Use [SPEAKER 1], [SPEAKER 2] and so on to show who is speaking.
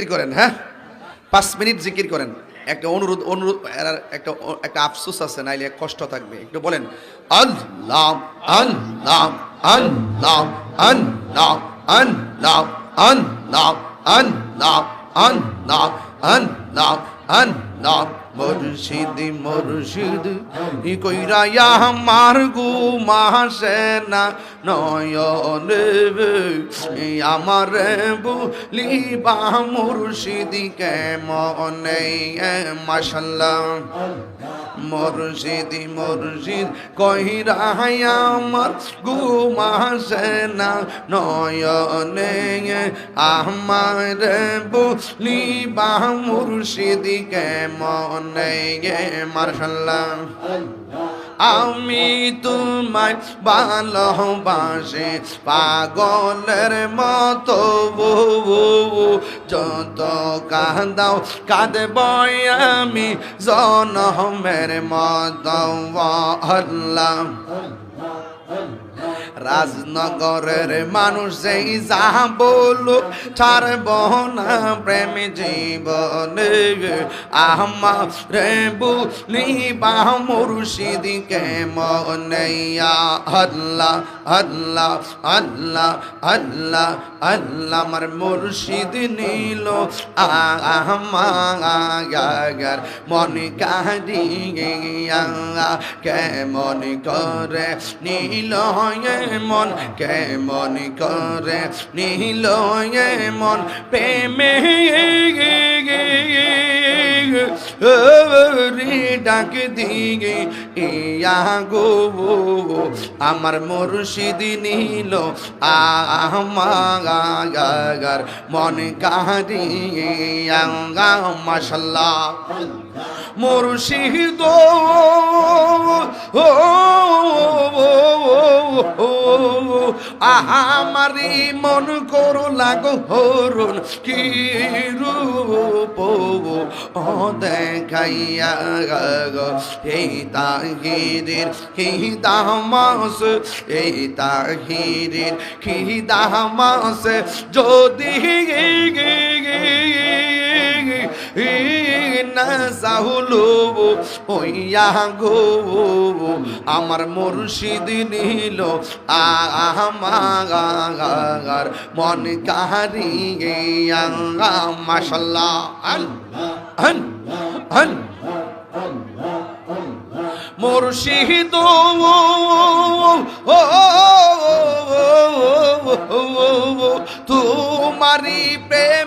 [SPEAKER 1] জিকির করেন হ্যাঁ পাঁচ মিনিট জিকির করেন একটা অনুরোধ অনুরোধ একটা একটা আফসোস আছে নাইলে কষ্ট থাকবে একটু বলেন আল্লাহ আল্লাহ আল্লাহ আল্লাহ আল্লাহ আল্লাহ আল্লাহ আল্লাহ আল্লাহ আল্লাহ মুর্শিদ মুর্শিদ। ই কইরা আমার গু মাসে না নয়ন আমার বুলিবা মুর্শিদ, কেমনে মাশাল্লাহ? মুর্শিদ মুর্শিদ কইরা আমার গু মাসে না নয়নে আমার বুলিবা মুর্শিদ কেমনে মার্শাল্লাহ। আমি তোমায় ভালোবাসে পাগলের মতো যত কাঁদাও কাঁদব আমি জনমের মতো আল্লাহ। রাজনগরের মানুষ সেই যা বলুক, ছাড়ব না প্রেম জীবনে আমার রে বুলি বা মুর্শিদিকে মনেয়া আল্লাহ আল্লাহ আল্লাহ আল্লাহ আল্লাহ। আমার মুর্শিদ নীল আমার মন কাহিয়া কেমন করে নীল মন কেমন করে? নীল মন প্রেমে রে ডাক দিগে ইয়া গো। আমার মুর্শিদ নীল আমার মন কাহিয়া মাশাল্লাহ। মুর্শিদ, ও আমারি মন করো লাগো হরুন কি রূপ ও দেখাইয়া গো। এই তাহিরের কি দামাস এই তাহিরের কি দামাস যদি গে গে গে গো জাহুলো হইয়া গো আমার মুর্শিদ নিল আহমার মন কাহারি মাসাল্লাহ মুর্শিদ ও তোমারি প্রেম